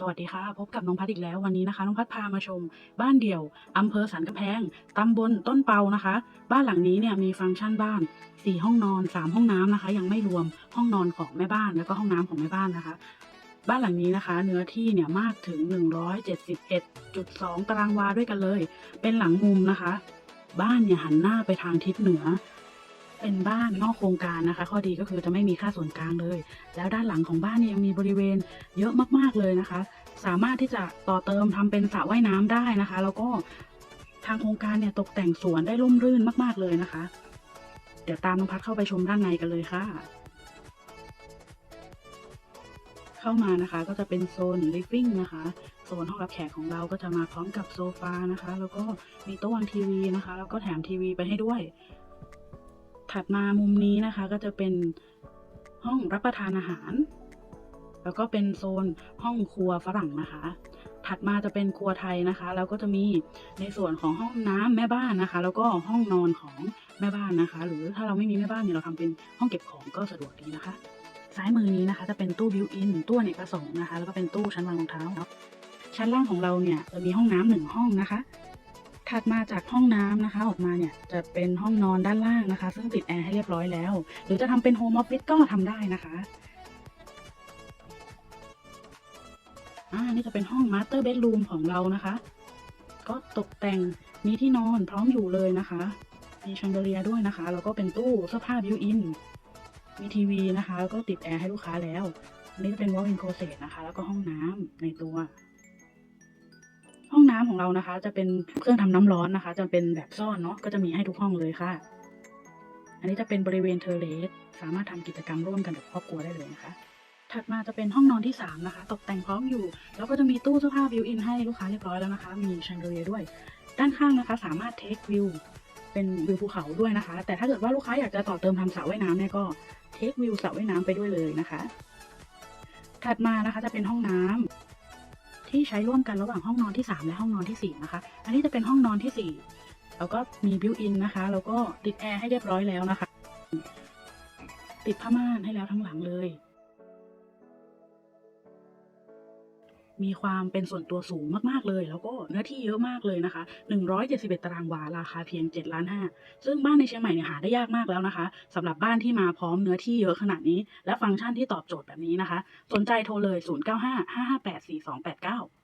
สวัสดีค่ะ พบกับน้องพัดอีกแล้ววันนี้นะคะ น้องพัดพามาชม บ้านเดี่ยวอำเภอสันกำแพงตำบลต้นเปานะคะ บ้านหลังนี้เนี่ยมีฟังก์ชันบ้าน 4 ห้องนอน 3 ห้องน้ำนะคะ ยังไม่รวมห้องนอนของแม่บ้านแล้วก็ห้องน้ำของแม่บ้านนะคะ บ้านหลังนี้นะคะ เนื้อที่เนี่ยมากถึง 171.2 ตารางวาด้วยกันเลย เป็นหลังมุมนะคะ บ้านเนี่ยหันหน้าไปทางทิศเหนือ เป็นบ้านนอกโครงการนะคะ ข้อดีก็คือจะไม่มีค่าส่วนกลางเลย แล้วด้านหลังของบ้านเนี่ยยังมีบริเวณเยอะมากๆเลยนะคะ สามารถที่จะต่อเติมทำเป็นสระว่ายน้ำได้นะคะ แล้วก็ทางโครงการเนี่ยตกแต่งสวนได้ร่มรื่นมาก ๆเลยนะคะ เดี๋ยวตามน้องพัดเข้าไปชมด้านในกันเลยค่ะ เข้ามานะคะก็จะเป็นโซน living นะคะโซนห้องรับแขกของเราก็จะมาพร้อมกับโซฟานะคะ แล้วก็มีโต๊ะวางทีวีนะคะ แล้วก็แถมทีวีไปให้ด้วย ถัดมามุมนี้นะคะก็จะเป็นห้องรับประทานอาหาร แล้วก็เป็นโซนห้องครัวฝรั่งนะคะ ถัดมาจะเป็นครัวไทยนะคะ แล้วก็จะมีในส่วนของห้องน้ำแม่บ้านนะคะ แล้วก็ห้องนอนของแม่บ้านนะคะ หรือถ้าเราไม่มีแม่บ้านเนี่ยเราทำเป็นห้องเก็บของก็สะดวกดีนะคะ ซ้ายมือนี้นะคะ จะเป็นตู้บิวอินตู้เนกประสงค์นะคะ แล้วก็เป็นตู้ชั้นวางรองเท้าชั้นล่างของเราเนี่ยจะมีห้องน้ำหนึ่งห้องนะคะ ถัดมาจากห้องน้ำนะคะ ออกมาเนี่ยจะเป็นห้องนอนด้านล่างนะคะ ซึ่งติดแอร์ให้เรียบร้อยแล้ว หรือจะทำเป็นโฮมออฟฟิศก็ทำได้นะคะอ่านี่จะเป็นห้องมาสเตอร์เบดรูมของเรานะคะ ก็ตกแต่งมีที่นอนพร้อมอยู่เลยนะคะ มีแชนเดเลียด้วยนะคะ แล้วก็เป็นตู้เสื้อผ้าบิวอิน มีทีวีนะคะ แล้วก็ติดแอร์ให้ลูกค้าแล้วนนี้จะเป็นวอล์กอินโคเซตนะคะ แล้วก็ห้องน้ำในตัว น้ำของเรานะคะ จะเป็นเครื่องทำน้ำร้อนนะคะ จะเป็นแบบซ่อนเนาะก็จะมีให้ทุกห้องเลยค่ะ อันนี้จะเป็นบริเวณเทเลสสามารถทำกิจกรรมร่วมกันกับครอบครัวได้เลยนะคะถัดมาจะเป็นห้องนอนที่ 3 นะคะ ตกแต่งพร้อมอยู่ แล้วก็จะมีตู้เสื้อผ้าบิวอินให้ลูกค้าเรียบร้อยแล้วนะคะ มีแชนเดลียด้วย ด้านข้างนะคะ สามารถเทควิวเป็นวิวภูเขาด้วยนะคะ แต่ถ้าเกิดว่าลูกค้าอยากจะต่อเติมทำสระว่ายน้ำเนี่ยก็เทควิวสระว่ายน้ำไปด้วยเลยนะคะ ถัดมานะคะจะเป็นห้องน้ำ ที่ใช้ร่วมกันระหว่างห้องนอนที่ 3 และห้องนอนทีสี่ 4 นะคะ อันนี้จะเป็นห้องนอนที่ 4 แล้วก็มีบิวอินนะคะ แล้วก็ติดแอร์ให้เรียบร้อยแล้วนะคะ ติดผ้าม่านให้แล้วทั้งหลังเลย มีความเป็นส่วนตัวสูงมากๆเลย แล้วก็เนื้อที่เยอะมากเลยนะคะ171ตารางวาราคาเพียง7ล้านห้าซึ่งบ้านในเชียงใหม่เนี่ยหาได้ยากมากแล้วนะคะสำหรับบ้านที่มาพร้อมเนื้อที่เยอะขนาดนี้ และฟังก์ชันที่ตอบโจทย์แบบนี้นะคะ สนใจโทรเลย 0955584289